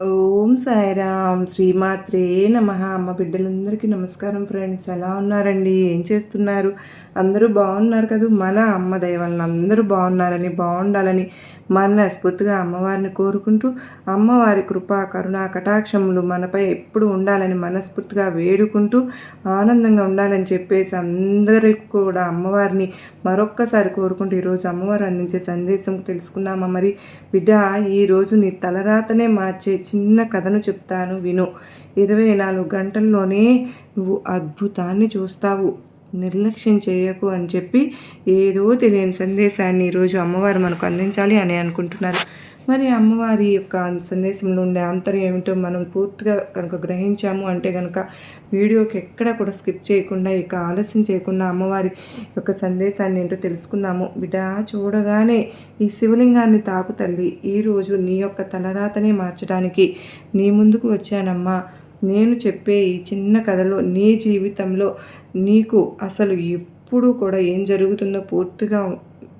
ఓం సాయిరామ్. శ్రీమాత్రే నమ. అమ్మ బిడ్డలందరికీ నమస్కారం ఫ్రెండ్స్. ఎలా ఉన్నారండి? ఏం చేస్తున్నారు? అందరూ బాగున్నారు కదా? మన అమ్మ దయవలన అందరూ బాగున్నారని బాగుండాలని మనస్ఫూర్తిగా అమ్మవారిని కోరుకుంటూ అమ్మవారి కృప కరుణ కటాక్షములు మనపై ఎప్పుడు ఉండాలని మనస్ఫూర్తిగా వేడుకుంటూ ఆనందంగా ఉండాలని చెప్పేసి అందరికి కూడా అమ్మవారిని మరొక్కసారి కోరుకుంటూ ఈరోజు అమ్మవారు అందించే సందేశం తెలుసుకుందామా మరి? బిడ్డ ఈరోజు నీ తలరాతనే మార్చే చిన్న కథను చెప్తాను విను. ఇరవై నాలుగు గంటల్లోనే నువ్వు అద్భుతాన్ని చూస్తావు. నిర్లక్ష్యం చేయకు అని చెప్పి ఏదో తెలియని సందేశాన్ని ఈరోజు అమ్మవారు మనకు అందించాలి అని అనుకుంటున్నారు. మరి అమ్మవారి యొక్క సందేశంలో ఉండే అంతరం ఏమిటో మనం పూర్తిగా కనుక గ్రహించాము అంటే కనుక వీడియోకి ఎక్కడ కూడా స్కిప్ చేయకుండా ఇక ఆలస్యం చేయకుండా అమ్మవారి యొక్క సందేశాన్ని ఏంటో తెలుసుకుందాము. బిడ్డ చూడగానే ఈ శివలింగాన్ని తాకు తల్లి ఈరోజు నీ యొక్క తలరాతనే మార్చడానికి నీ ముందుకు వచ్చానమ్మా. నేను చెప్పే ఈ చిన్న కథలో నీ జీవితంలో నీకు అసలు ఎప్పుడు కూడా ఏం జరుగుతుందో పూర్తిగా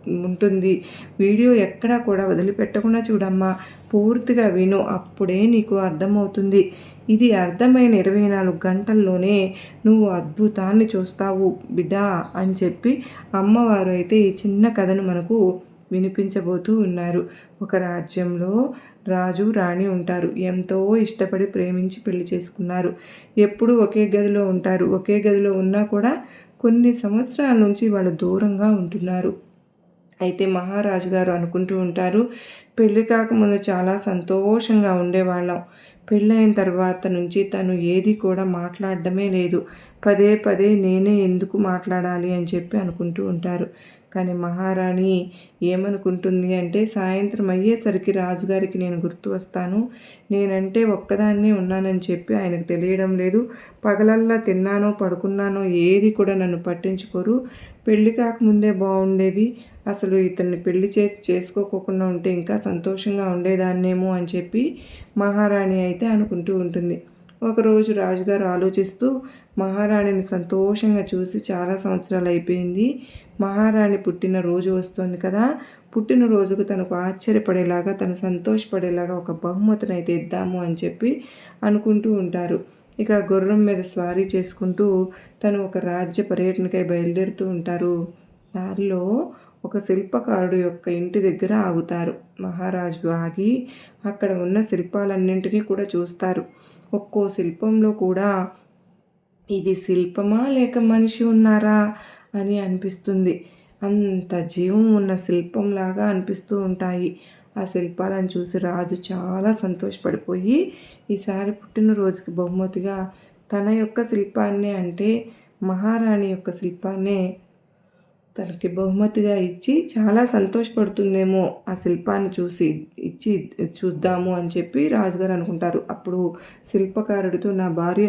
ఉంటుంది. వీడియో ఎక్కడా కూడా వదిలిపెట్టకుండా చూడమ్మా. పూర్తిగా విను అప్పుడే నీకు అర్థమవుతుంది. ఇది అర్థమైన ఇరవై నాలుగు గంటల్లోనే నువ్వు అద్భుతాన్ని చూస్తావు. బిడ్డా అని చెప్పి అమ్మవారు అయితే ఈ చిన్న కథను మనకు వినిపించబోతూ ఉన్నారు. ఒక రాజ్యంలో రాజు రాణి ఉంటారు. ఎంతో ఇష్టపడి ప్రేమించి పెళ్ళి చేసుకున్నారు. ఎప్పుడు ఒకే గదిలో ఉంటారు. ఒకే గదిలో ఉన్నా కూడా కొన్ని సంవత్సరాల నుంచి వాళ్ళు దూరంగా ఉంటున్నారు. అయితే మహారాజు గారు అనుకుంటూ ఉంటారు పెళ్ళి కాకముందు చాలా సంతోషంగా ఉండేవాళ్ళం. పెళ్ళైన తర్వాత నుంచి తను ఏది కూడా మాట్లాడడమే లేదు. పదే పదే నేనే ఎందుకు మాట్లాడాలి అని చెప్పి అనుకుంటూ ఉంటారు. కానీ మహారాణి ఏమనుకుంటుంది అంటే సాయంత్రం అయ్యేసరికి రాజుగారికి నేను గుర్తు వస్తాను. నేనంటే ఒక్కదాన్నే ఉన్నానని చెప్పి ఆయనకు తెలియడం లేదు. పగలల్లా తిన్నానో పడుకున్నానో ఏది కూడా నన్ను పట్టించుకోరు. పెళ్ళి కాకముందే బాగుండేది అసలు ఇతన్ని పెళ్ళి చేసి చేసుకోకుండా ఉంటే ఇంకా సంతోషంగా ఉండేదాన్నేమో అని చెప్పి మహారాణి అయితే అనుకుంటూ ఉంటుంది. ఒకరోజు రాజుగారు ఆలోచిస్తూ మహారాణిని సంతోషంగా చూసి చాలా సంవత్సరాలు అయిపోయింది. మహారాణి పుట్టిన రోజు వస్తుంది కదా. పుట్టినరోజుకు తనకు ఆశ్చర్యపడేలాగా తను సంతోషపడేలాగా ఒక బహుమతిని అయితే ఇద్దాము అని చెప్పి అనుకుంటూ ఉంటారు. ఇక గుర్రం మీద స్వారీ చేసుకుంటూ తను ఒక రాజ్య పర్యటనకై బయలుదేరుతూ ఉంటారు. దారిలో ఒక శిల్పకారుడు యొక్క ఇంటి దగ్గర ఆగుతారు. మహారాజు ఆగి అక్కడ ఉన్న శిల్పాలన్నింటినీ కూడా చూస్తారు. ఒక్కో శిల్పంలో కూడా ఇది శిల్పమా లేక మనిషి ఉన్నారా అని అనిపిస్తుంది. అంత జీవం ఉన్న శిల్పంలాగా అనిపిస్తూ ఉంటాయి. ఆ శిల్పాలను చూసి రాజు చాలా సంతోషపడిపోయి ఈసారి పుట్టినరోజుకి బహుమతిగా తన యొక్క శిల్పాన్ని అంటే మహారాణి యొక్క శిల్పాన్నే తనకి బహుమతిగా ఇచ్చి చాలా సంతోషపడుతుందేమో ఆ శిల్పాన్ని చూసి ఇచ్చి చూద్దాము అని చెప్పి రాజుగారు అనుకుంటారు. అప్పుడు శిల్పకారుడితో నా భార్య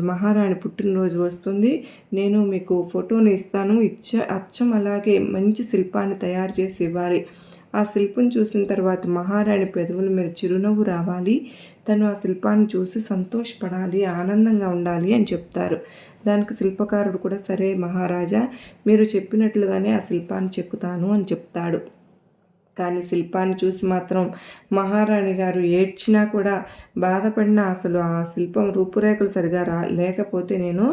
మహారాణి పుట్టినరోజు వస్తుంది. నేను మీకు ఫోటోని ఇస్తాను. ఇచ్చ అచ్చం అలాగే మంచి శిల్పాన్ని తయారు చేసి ఇవ్వాలి. ఆ శిల్పం చూసిన తర్వాత మహారాణి పెదవుల మీద చిరునవ్వు రావాలి. తను ఆ శిల్పాన్ని చూసి సంతోషపడాలి ఆనందంగా ఉండాలి అని చెప్తారు. దానికి శిల్పకారుడు కూడా సరే మహారాజా మీరు చెప్పినట్లుగానే ఆ శిల్పాన్ని చెక్కుతాను అని చెప్తాడు. కానీ శిల్పాన్ని చూసి మాత్రం మహారాణి గారు ఏడ్చినా కూడా బాధపడినా అసలు ఆ శిల్పం రూపురేఖలు సరిగా రా లేకపోతే నేను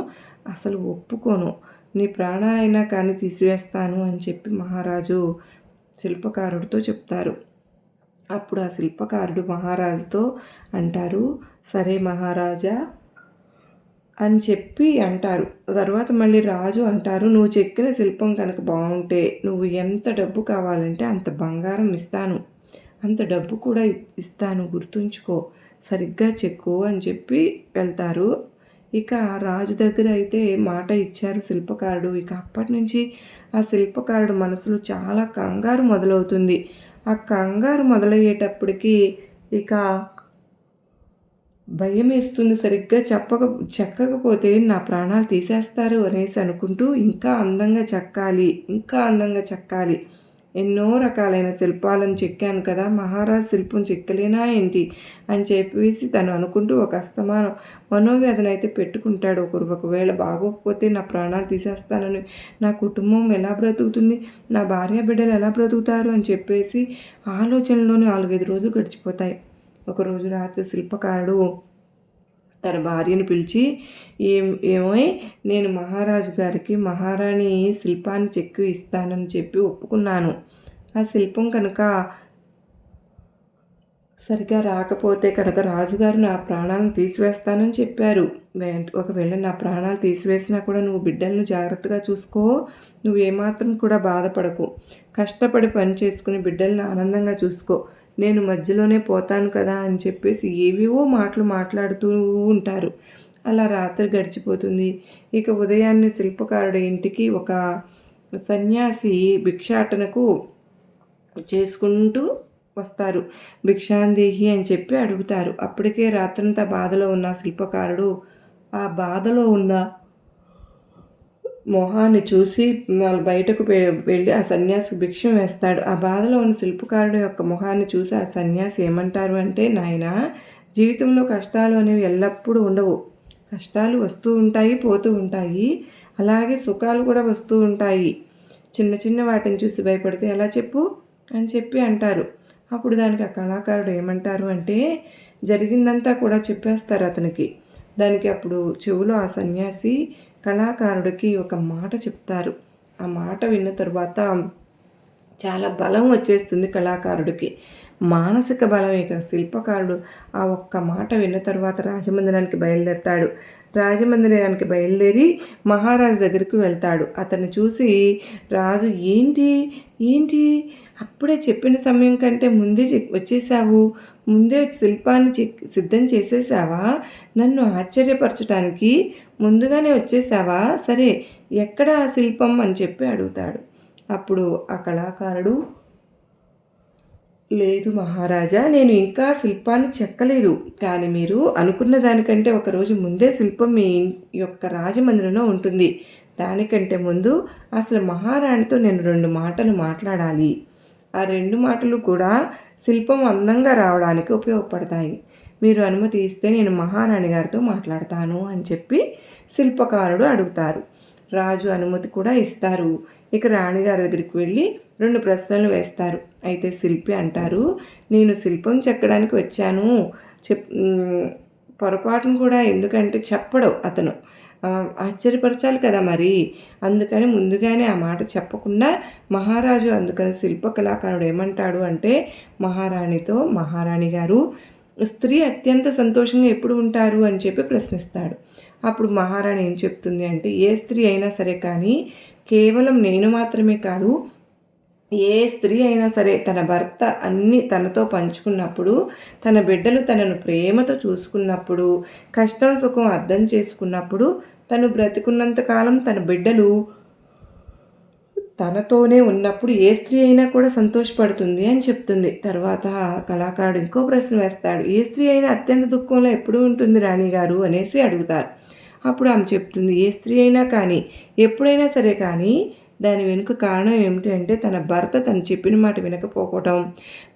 అసలు ఒప్పుకోను. నీ ప్రాణాలైనా కానీ తీసివేస్తాను అని చెప్పి మహారాజు శిల్పకారుడితో చెప్తారు. అప్పుడు ఆ శిల్పకారుడు మహారాజుతో అంటారు సరే మహారాజా అని చెప్పి అంటారు. తర్వాత మళ్ళీ రాజు అంటారు నువ్వు చెక్కిన శిల్పం కనుక బాగుంటే నువ్వు ఎంత డబ్బు కావాలంటే అంత బంగారం ఇస్తాను. అంత డబ్బు కూడా ఇస్తాను గుర్తుంచుకో. సరిగ్గా చెక్కు అని చెప్పి వెళ్తారు. ఇక రాజు దగ్గర అయితే మాట ఇచ్చారు శిల్పకారుడు. ఇక అప్పటి నుంచి ఆ శిల్పకారుడు మనసులో చాలా కంగారు మొదలవుతుంది. ఆ కంగారు మొదలయ్యేటప్పటికి ఇక భయం వేస్తుంది. సరిగ్గా చెప్పక చెక్కకపోతే నా ప్రాణాలు తీసేస్తారు అనేసి అనుకుంటూ ఇంకా అందంగా చెక్కాలి ఇంకా అందంగా చెక్కాలి. ఎన్నో రకాలైన శిల్పాలను చెక్కాను కదా మహారాజ్ శిల్పం చెక్కలేనా ఏంటి? అని చెప్పేసి తను అనుకుంటూ ఒక అస్తమానం మనోవేదన అయితే పెట్టుకుంటాడు ఒకరు. ఒకవేళ బాగోకపోతే నా ప్రాణాలు తీసేస్తానని. నా కుటుంబం ఎలా బ్రతుకుతుంది? నా భార్య బిడ్డలు ఎలా బ్రతుకుతారు? అని చెప్పేసి ఆలోచనలోనే నాలుగైదు రోజులు గడిచిపోతాయి. ఒకరోజు రాత్రి శిల్పకారుడు తన భార్యను పిలిచి ఏం ఏమై నేను మహారాజు గారికి మహారాణి శిల్పాన్ని చెక్కి ఇస్తానని చెప్పి ఒప్పుకున్నాను. ఆ శిల్పం కనుక సరిగా రాకపోతే కనుక రాజుగారు నా ప్రాణాలను తీసివేస్తానని చెప్పారు. ఒకవేళ నా ప్రాణాలు తీసివేసినా కూడా నువ్వు బిడ్డలను జాగ్రత్తగా చూసుకో. నువ్వు ఏమాత్రం కూడా బాధపడకు. కష్టపడి పని చేసుకుని బిడ్డలను ఆనందంగా చూసుకో. నేను మధ్యలోనే పోతాను కదా అని చెప్పేసి ఏవేవో మాటలు మాట్లాడుతూ ఉంటారు. అలా రాత్రి గడిచిపోతుంది. ఇక ఉదయాన్నే శిల్పకారుడి ఇంటికి ఒక సన్యాసి భిక్షాటనకు చేసుకుంటూ వస్తారు. భిక్షాందేహి అని చెప్పి అడుగుతారు. అప్పటికే రాత్రంతా బాధలో ఉన్న శిల్పకారుడు ఆ బాధలో ఉన్న మొహాన్ని చూసి బయటకు వెళ్ళి ఆ సన్యాసికి భిక్షం వేస్తాడు. ఆ బాధలో ఉన్న శిల్పకారుడు యొక్క మొహాన్ని చూసి ఆ సన్యాసి ఏమంటారు అంటే నాయన జీవితంలో కష్టాలు అనేవి ఎల్లప్పుడూ ఉండవు. కష్టాలు వస్తూ ఉంటాయి పోతూ ఉంటాయి. అలాగే సుఖాలు కూడా వస్తూ ఉంటాయి. చిన్న చిన్న వాటిని చూసి భయపడితే ఎలా చెప్పు? అని చెప్పి అంటారు. అప్పుడు దానికి ఆ కళాకారుడు ఏమంటారు అంటే జరిగిందంతా కూడా చెప్పేస్తారు అతనికి. దానికి అప్పుడు చెవులో ఆ సన్యాసి కళాకారుడికి ఒక మాట చెప్తారు. ఆ మాట విన్న తర్వాత చాలా బలం వచ్చేస్తుంది కళాకారుడికి. మానసిక బలం ఇక శిల్పకారుడు ఆ ఒక్క మాట విన్న తర్వాత రాజమందిరానికి బయలుదేరతాడు. రాజమందిరానికి బయలుదేరి మహారాజు దగ్గరికి వెళ్తాడు. అతన్ని చూసి రాజు ఏంటి? ఏంటి? అప్పుడే చెప్పిన సమయం కంటే ముందే వచ్చేసావు ముందే శిల్పాన్ని సిద్ధం చేసేసావా నన్ను ఆశ్చర్యపరచడానికి ముందుగానే వచ్చేసావా? సరే ఎక్కడ ఆ శిల్పం అని చెప్పి అడుగుతాడు. అప్పుడు ఆ కళాకారుడు లేదు మహారాజా నేను ఇంకా శిల్పాన్ని చెక్కలేదు. కానీ మీరు అనుకున్న దానికంటే ఒకరోజు ముందే శిల్పం మీ యొక్క రాజమందిరంలో ఉంటుంది. దానికంటే ముందు అసలు మహారాణితో నేను రెండు మాటలు మాట్లాడాలి. ఆ రెండు మాటలు కూడా శిల్పం అందంగా రావడానికి ఉపయోగపడతాయి. మీరు అనుమతి ఇస్తే నేను మహారాణి గారితో మాట్లాడతాను అని చెప్పి శిల్పకారుడు అడుగుతారు. రాజు అనుమతి కూడా ఇస్తారు. ఇక రాణిగారి దగ్గరికి వెళ్ళి రెండు ప్రశ్నలు వేస్తారు. అయితే శిల్పి అంటారు నేను శిల్పం చెక్కడానికి వచ్చాను. చెప్ పొరపాటును కూడా ఎందుకంటే చెప్పడు అతను. ఆశ్చర్యపరచాలి కదా మరి. అందుకని ముందుగానే ఆ మాట చెప్పకుండా మహారాజు అందుకని శిల్ప కళాకారుడు ఏమంటాడు అంటే మహారాణితో మహారాణి గారు స్త్రీ అత్యంత సంతోషంగా ఎప్పుడు ఉంటారు అని చెప్పి ప్రశ్నిస్తాడు. అప్పుడు మహారాణి ఏం చెప్తుంది అంటే ఏ స్త్రీ అయినా సరే కానీ కేవలం నేను మాత్రమే కాదు ఏ స్త్రీ అయినా సరే తన భర్త అన్ని తనతో పంచుకున్నప్పుడు తన బిడ్డలు తనను ప్రేమతో చూసుకున్నప్పుడు కష్టం సుఖం అర్థం చేసుకున్నప్పుడు తను బ్రతికున్నంతకాలం తన బిడ్డలు తనతోనే ఉన్నప్పుడు ఏ స్త్రీ అయినా కూడా సంతోషపడుతుంది అని చెప్తుంది. తర్వాత కళాకారుడు ఇంకో ప్రశ్న వేస్తాడు. ఏ స్త్రీ అయినా అత్యంత దుఃఖంలో ఎప్పుడు ఉంటుంది రాణి గారు అనేసి అడుగుతారు. అప్పుడు ఆమె చెప్తుంది ఏ స్త్రీ అయినా కానీ ఎప్పుడైనా సరే కానీ దాని వెనుక కారణం ఏమిటంటే తన భర్త తను చెప్పిన మాట వినకపోవటం.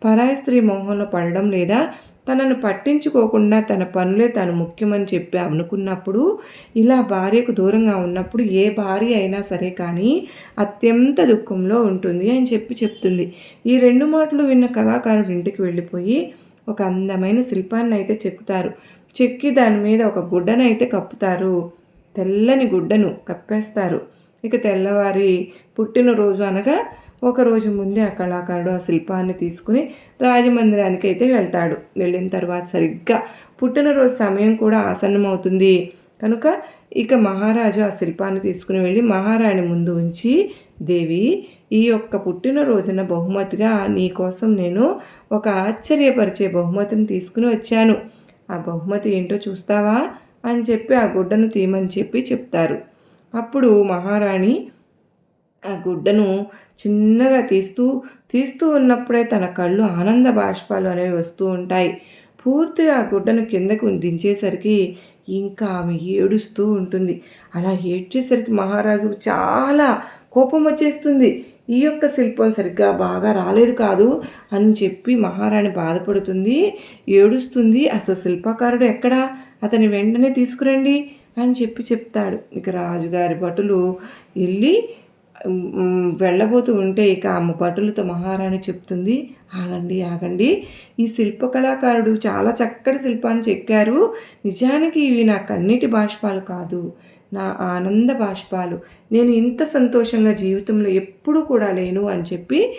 పరాయి స్త్రీ మోహంలో పడడం లేదా తనను పట్టించుకోకుండా తన పనులే తను ముఖ్యమని చెప్పి అనుకున్నప్పుడు ఇలా భార్యకు దూరంగా ఉన్నప్పుడు ఏ భార్య అయినా సరే కానీ అత్యంత దుఃఖంలో ఉంటుంది అని చెప్పి చెప్తుంది. ఈ రెండు మాటలు విన్న కళాకారుడు ఇంటికి వెళ్ళిపోయి ఒక అందమైన శిల్పాన్ని అయితే చెక్కుతారు. చెక్కి దాని మీద ఒక గుడ్డను అయితే కప్పుతారు. తెల్లని గుడ్డను కప్పేస్తారు. ఇక తెల్లవారి పుట్టినరోజు అనగా ఒకరోజు ముందే ఆ కళాకారుడు ఆ శిల్పాన్ని తీసుకుని రాజమందిరానికి అయితే వెళ్తాడు. వెళ్ళిన తర్వాత సరిగ్గా పుట్టినరోజు సమయం కూడా ఆసన్నమవుతుంది. కనుక ఇక మహారాజు ఆ శిల్పాన్ని తీసుకుని వెళ్ళి మహారాణి ముందు ఉంచి దేవి ఈ యొక్క పుట్టినరోజున బహుమతిగా నీకోసం నేను ఒక ఆశ్చర్యపరిచే బహుమతిని తీసుకుని వచ్చాను. ఆ బహుమతి ఏంటో చూస్తావా? అని చెప్పి ఆ గుడ్డను తీయమని చెప్పి చెప్తారు. అప్పుడు మహారాణి ఆ గుడ్డను చిన్నగా తీస్తూ తీస్తూ ఉన్నప్పుడే తన కళ్ళు ఆనంద బాష్పాలు అనేవి వస్తూ ఉంటాయి. పూర్తిగా ఆ గుడ్డను కిందకు దించేసరికి ఇంకా ఆమె ఏడుస్తూ ఉంటుంది. అలా ఏడ్చేసరికి మహారాజుకు చాలా కోపం వచ్చేస్తుంది. ఈ యొక్క శిల్పం సరిగ్గా బాగా రాలేదు కాదు అని చెప్పి మహారాణి బాధపడుతుంది. ఏడుస్తుంది అసలు శిల్పకారుడు ఎక్కడా? అతని వెంటనే తీసుకురండి అని చెప్పి చెప్తాడు. ఇక రాజుగారి భటులు వెళ్ళి వెళ్ళబోతూ ఉంటే ఇక ఆమె భటులతో మహారాణి చెప్తుంది ఆగండి ఆగండి. ఈ శిల్పకళాకారుడు చాలా చక్కటి శిల్పాన్ని చెక్కారు. నిజానికి ఇవి నా కన్నీటి బాష్పాలు కాదు నా ఆనంద బాష్పాలు. నేను ఇంత సంతోషంగా జీవితంలో ఎప్పుడూ కూడా లేను అని చెప్పి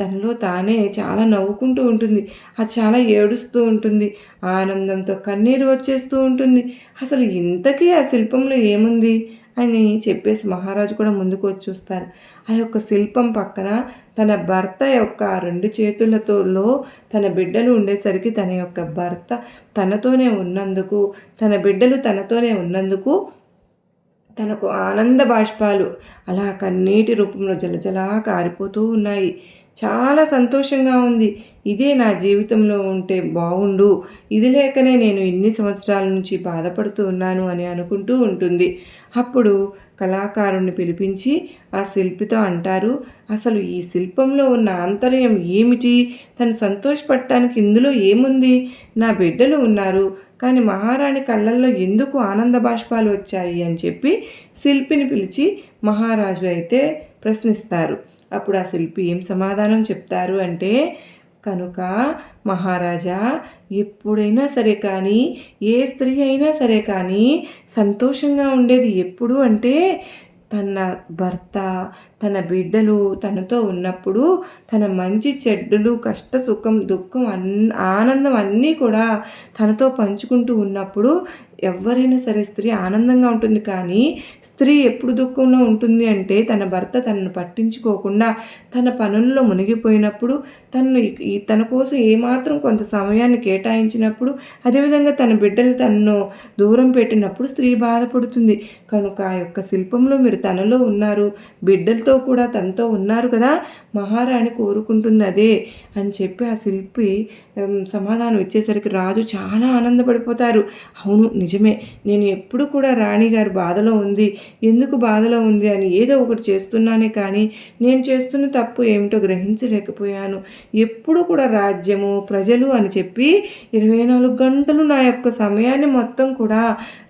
తనలో తానే చాలా నవ్వుకుంటూ ఉంటుంది. అది చాలా ఏడుస్తూ ఉంటుంది. ఆనందంతో కన్నీరు వచ్చేస్తూ ఉంటుంది. అసలు ఇంతకీ ఆ శిల్పంలో ఏముంది? అని చెప్పేసి మహారాజు కూడా ముందుకు వచ్చి చూస్తారు. ఆ యొక్క శిల్పం పక్కన తన భర్త యొక్క రెండు చేతులతోలో తన బిడ్డలు ఉండేసరికి తన యొక్క భర్త తనతోనే ఉన్నందుకు తన బిడ్డలు తనతోనే ఉన్నందుకు తనకు ఆనంద బాష్పాలు అలా కన్నీటి రూపంలో జలజలా కారిపోతూ ఉన్నాయి. చాలా సంతోషంగా ఉంది. ఇదే నా జీవితంలో ఉంటే బాగుండు ఇది లేకనే నేను ఇన్ని సంవత్సరాల నుంచి బాధపడుతూ ఉన్నాను అని అనుకుంటూ ఉంటుంది. అప్పుడు కళాకారుణ్ణి పిలిపించి ఆ శిల్పితో అంటారు అసలు ఈ శిల్పంలో ఉన్న ఆంతర్యం ఏమిటి? తను సంతోషపడటానికి ఇందులో ఏముంది? నా బిడ్డలు ఉన్నారు కానీ మహారాణి కళ్ళల్లో ఎందుకు ఆనంద బాష్పాలు వచ్చాయి? అని చెప్పి శిల్పిని పిలిచి మహారాజు అయితే ప్రశ్నిస్తారు. అప్పుడు ఆ శిల్పి ఏం సమాధానం చెప్తారు అంటే కనుక మహారాజా ఎప్పుడైనా సరే కానీ ఏ స్త్రీ అయినా సరే కానీ సంతోషంగా ఉండేది ఎప్పుడు అంటే తన భర్త తన బిడ్డలు తనతో ఉన్నప్పుడు తన మంచి చెడ్డలు కష్ట సుఖం దుఃఖం అన్ ఆనందం అన్నీ కూడా తనతో పంచుకుంటూ ఉన్నప్పుడు ఎవరైనా సరే స్త్రీ ఆనందంగా ఉంటుంది కానీ స్త్రీ ఎప్పుడు దుఃఖంలో ఉంటుంది అంటే తన భర్త తనను పట్టించుకోకుండా తన పనుల్లో మునిగిపోయినప్పుడు తను ఈ- తన కోసం ఏమాత్రం కొంత సమయాన్ని కేటాయించినప్పుడు అదేవిధంగా తన బిడ్డలు తనను దూరం పెట్టినప్పుడు స్త్రీ బాధపడుతుంది. కనుక ఆ యొక్క శిల్పంలో మీరు తనలో ఉన్నారు బిడ్డలతో కూడా తనతో ఉన్నారు కదా మహారాణి కోరుకుంటుంది అదే అని చెప్పి ఆ శిల్పి సమాధానం ఇచ్చేసరికి రాజు చాలా ఆనందపడిపోతారు. అవును నిజమే. నేను ఎప్పుడు కూడా రాణి గారి బాధలో ఉంది. ఎందుకు బాధలో ఉంది అని ఏదో ఒకటి చేస్తున్నానే కానీ నేను చేస్తున్న తప్పు ఏమిటో గ్రహించలేకపోయాను. ఎప్పుడు కూడా రాజ్యము ప్రజలు అని చెప్పి ఇరవై నాలుగు గంటలు నా యొక్క సమయాన్ని మొత్తం కూడా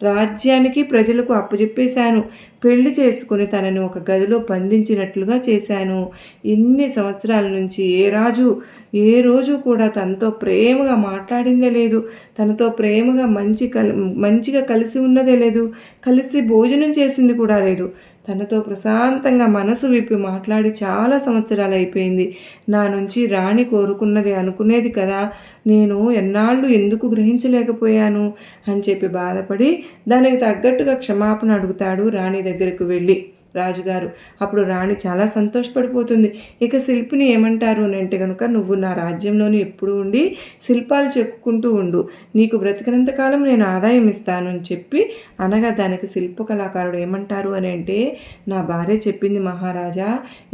రాజ్యానికి ప్రజలకు అప్పచెప్పేశాను పెళ్ళి చేసుకుని తనని ఒక గదిలో బంధించినట్లుగా చేశాను. ఎన్ని సంవత్సరాల నుంచి ఏ రాజు ఏ రోజు కూడా తనతో ప్రేమగా మాట్లాడిందే లేదు. తనతో ప్రేమగా మంచి కల్ మంచిగా కలిసి ఉన్నదే లేదు. కలిసి భోజనం చేసింది కూడా లేదు. తనతో ప్రశాంతంగా మనసు విప్పి మాట్లాడి చాలా సంవత్సరాలు అయిపోయింది. నా నుంచి రాణి కోరుకున్నది అనుకునేది కదా. నేను ఎన్నాళ్ళు ఎందుకు గ్రహించలేకపోయాను? అని చెప్పి బాధపడి దానికి తగ్గట్టుగా క్షమాపణ అడుగుతాడు రాణి దగ్గరకు వెళ్ళి. రాజుగారు. అప్పుడు రాణి చాలా సంతోషపడిపోతుంది. ఇక శిల్పిని ఏమంటారు అని అంటే కనుక నువ్వు నా రాజ్యంలోని ఎప్పుడు ఉండి శిల్పాలు చెక్కుకుంటూ ఉండు. నీకు బ్రతికినంత కాలం నేను ఆదాయం ఇస్తాను అని చెప్పి అనగా దానికి శిల్ప కళాకారుడు ఏమంటారు అని అంటే నా భార్య చెప్పింది మహారాజా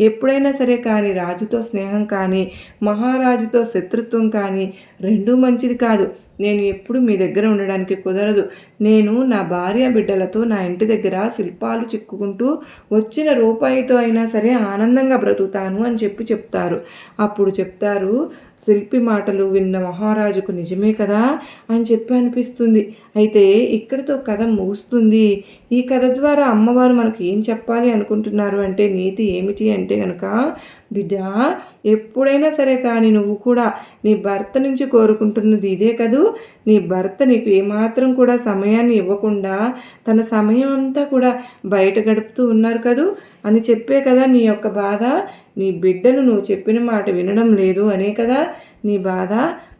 ఎప్పుడైనా సరే కానీ రాజుతో స్నేహం కానీ మహారాజుతో శత్రుత్వం కానీ రెండూ మంచిది కాదు. నేను ఎప్పుడు మీ దగ్గర ఉండడానికి కుదరదు. నేను నా భార్య బిడ్డలతో నా ఇంటి దగ్గర శిల్పాలు చిక్కుకుంటూ వచ్చిన రూపాయితో అయినా సరే ఆనందంగా బ్రతుకుతాను అని చెప్పి చెప్తారు. అప్పుడు చెప్తారు శిల్పి మాటలు విన్న మహారాజుకు నిజమే కదా అని చెప్పి అనిపిస్తుంది. అయితే ఇక్కడితో కథ ముగుస్తుంది. ఈ కథ ద్వారా అమ్మవారు మనకు ఏం చెప్పాలి అనుకుంటున్నారు అంటే నీతి ఏమిటి? అంటే కనుక బిడ్డ ఎప్పుడైనా సరే కానీ నువ్వు కూడా నీ భర్త నుంచి కోరుకుంటున్నది ఇదే కదూ? నీ భర్త నీకు ఏమాత్రం కూడా సమయాన్ని ఇవ్వకుండా తన సమయం అంతా కూడా బయట గడుపుతూ ఉన్నారు కదూ? అని చెప్పే కదా నీ యొక్క బాధ. నీ బిడ్డను నువ్వు చెప్పిన మాట వినడం లేదు అనే కదా నీ బాధ.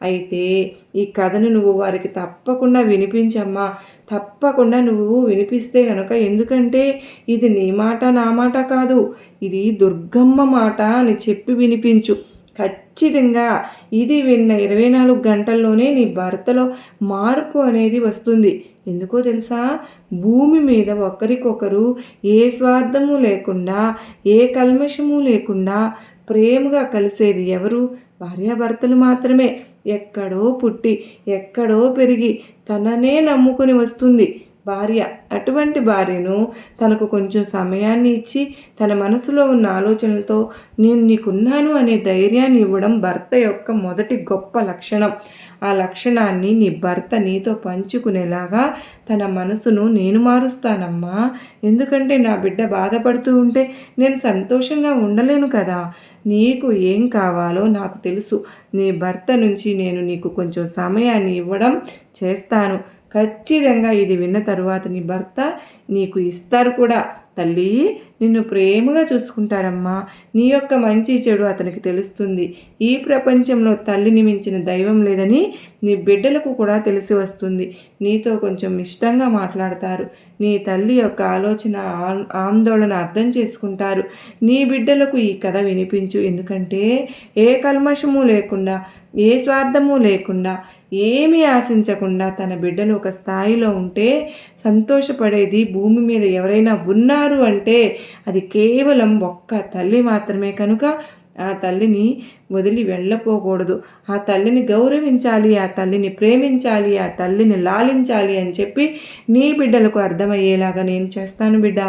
అయితే ఈ కథను నువ్వు వారికి తప్పకుండా వినిపించమ్మా. తప్పకుండా నువ్వు వినిపిస్తే కనుక ఎందుకంటే ఇది నీ మాట నా మాట కాదు. ఇది దుర్గమ్మ మాట అని చెప్పి వినిపించు. ఖచ్చితంగా ఇది విన్న ఇరవై నాలుగు గంటల్లోనే నీ భర్తలో మార్పు అనేది వస్తుంది. ఎందుకో తెలుసా? భూమి మీద ఒకరికొకరు ఏ స్వార్థము లేకుండా ఏ కల్మషము లేకుండా ప్రేమగా కలిసేది ఎవరు? భార్యాభర్తలు మాత్రమే. ఎక్కడో పుట్టి ఎక్కడో పెరిగి తననే నమ్ముకొని వస్తుంది. భార్య. అటువంటి భార్యను తనకు కొంచెం సమయాన్ని ఇచ్చి తన మనసులో ఉన్న ఆలోచనలతో నేను నీకున్నాను అనే ధైర్యాన్ని ఇవ్వడం భర్త యొక్క మొదటి గొప్ప లక్షణం. ఆ లక్షణాన్ని నీ భర్త నీతో పంచుకునేలాగా తన మనసును నేను మారుస్తానమ్మా. ఎందుకంటే నా బిడ్డ బాధపడుతూ ఉంటే నేను సంతోషంగా ఉండలేను కదా. నీకు ఏం కావాలో నాకు తెలుసు. నీ భర్త నుంచి నేను నీకు కొంచెం సమయాన్ని ఇవ్వడం చేస్తాను. ఖచ్చితంగా ఇది విన్న తరువాత నీ భర్త నీకు ఇస్తారు కూడా తల్లి. నిన్ను ప్రేమగా చూసుకుంటారమ్మా. నీ యొక్క మంచి చెడు అతనికి తెలుస్తుంది. ఈ ప్రపంచంలో తల్లిని మించిన దైవం లేదని నీ బిడ్డలకు కూడా తెలిసి వస్తుంది. నీతో కొంచెం ఇష్టంగా మాట్లాడతారు. నీ తల్లి యొక్క ఆలోచన ఆందోళన అర్థం చేసుకుంటారు. నీ బిడ్డలకు ఈ కథ వినిపించు. ఎందుకంటే ఏ కల్మషము లేకుండా ఏ స్వార్థము లేకుండా ఏమీ ఆశించకుండా తన బిడ్డలు ఒక స్థాయిలో ఉంటే సంతోషపడేది భూమి మీద ఎవరైనా ఉన్నారు అంటే అది కేవలం ఒక్క తల్లి మాత్రమే కనుక ఆ తల్లిని వదిలి వెళ్ళపోకూడదు. ఆ తల్లిని గౌరవించాలి ఆ తల్లిని ప్రేమించాలి ఆ తల్లిని లాలించాలి అని చెప్పి నీ బిడ్డలకు అర్థమయ్యేలాగా నేను చేస్తాను బిడ్డ.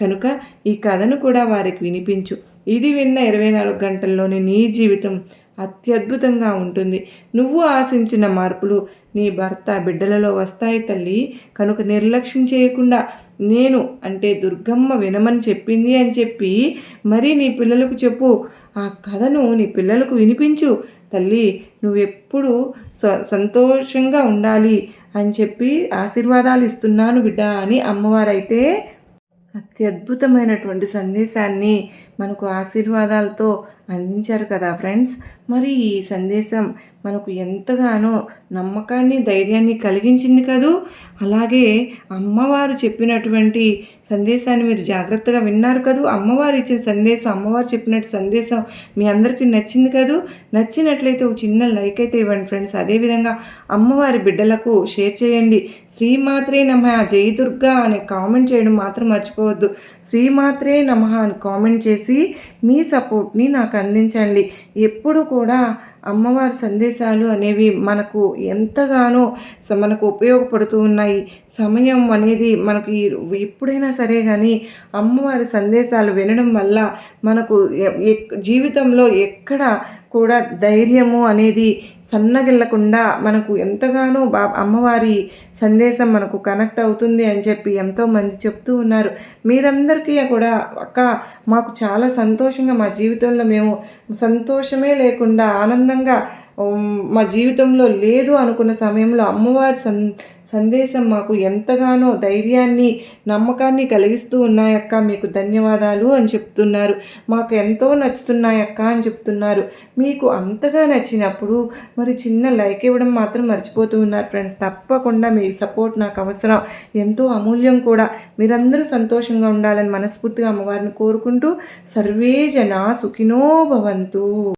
కనుక ఈ కథను కూడా వారికి వినిపించు. ఇది విన్న ఇరవై నాలుగు గంటల్లోనే నీ జీవితం అత్యద్భుతంగా ఉంటుంది. నువ్వు ఆశించిన మార్పులు నీ భర్త బిడ్డలలో వస్తాయి తల్లి. కనుక నిర్లక్ష్యం చేయకుండా నేను అంటే దుర్గమ్మ వినమని చెప్పింది అని చెప్పి మరీ నీ పిల్లలకు చెప్పు. ఆ కథను నీ పిల్లలకు వినిపించు. తల్లి నువ్వెప్పుడు సంతోషంగా ఉండాలి అని చెప్పి ఆశీర్వాదాలు ఇస్తున్నాను బిడ్డ అని అమ్మవారైతే అత్యద్భుతమైనటువంటి సందేశాన్ని మనకు ఆశీర్వాదాలతో అందించారు కదా ఫ్రెండ్స్. మరి ఈ సందేశం మనకు ఎంతగానో నమ్మకాన్ని ధైర్యాన్ని కలిగించింది కదూ? అలాగే అమ్మవారు చెప్పినటువంటి సందేశాన్ని మీరు జాగ్రత్తగా విన్నారు కదూ? అమ్మవారు ఇచ్చిన సందేశం అమ్మవారు చెప్పినట్టు సందేశం మీ అందరికీ నచ్చింది కదూ? నచ్చినట్లయితే ఒక చిన్న లైక్ అయితే ఇవ్వండి ఫ్రెండ్స్. అదేవిధంగా అమ్మవారి బిడ్డలకు షేర్ చేయండి. శ్రీమాత్రే నమ. జై దుర్గా అని కామెంట్ చేయడం మాత్రం మర్చిపోవద్దు. శ్రీమాత్రే నమ అని కామెంట్ చేసి చేసి మీ సపోర్ట్ని నాకు అందించండి. ఎప్పుడు కూడా అమ్మవారి సందేశాలు అనేవి మనకు ఎంతగానో మనకు ఉపయోగపడుతూ ఉన్నాయి. సమయం అనేది మనకు ఎప్పుడైనా సరే కానీ అమ్మవారి సందేశాలు వినడం వల్ల మనకు జీవితంలో ఎక్కడ కూడా ధైర్యము అనేది సన్నగిల్లకుండా మనకు ఎంతగానో బా అమ్మవారి సందేశం మనకు కనెక్ట్ అవుతుంది అని చెప్పి ఎంతోమంది చెప్తూ ఉన్నారు. మీరందరికీ కూడా అక్క మాకు చాలా సంతోషంగా మా జీవితంలో మేము సంతోషమే లేకుండా ఆనందంగా మా జీవితంలో లేదు అనుకున్న సమయంలో అమ్మవారి సన్ సందేశం మాకు ఎంతగానో ధైర్యాన్ని నమ్మకాన్ని కలిగిస్తూ ఉన్నాయక్క మీకు ధన్యవాదాలు అని చెప్తున్నారు. మాకు ఎంతో నచ్చుతున్నాయక్క అని చెప్తున్నారు. మీకు అంతగా నచ్చినప్పుడు మరి చిన్న లైక్ ఇవ్వడం మాత్రం మర్చిపోతూ ఉన్నారు ఫ్రెండ్స్. తప్పకుండా మీ సపోర్ట్ నాకు అవసరం. ఎంతో అమూల్యం కూడా. మీరందరూ సంతోషంగా ఉండాలని మనస్ఫూర్తిగా అమ్మవారిని కోరుకుంటూ సర్వే జన సుఖినో భవంతు.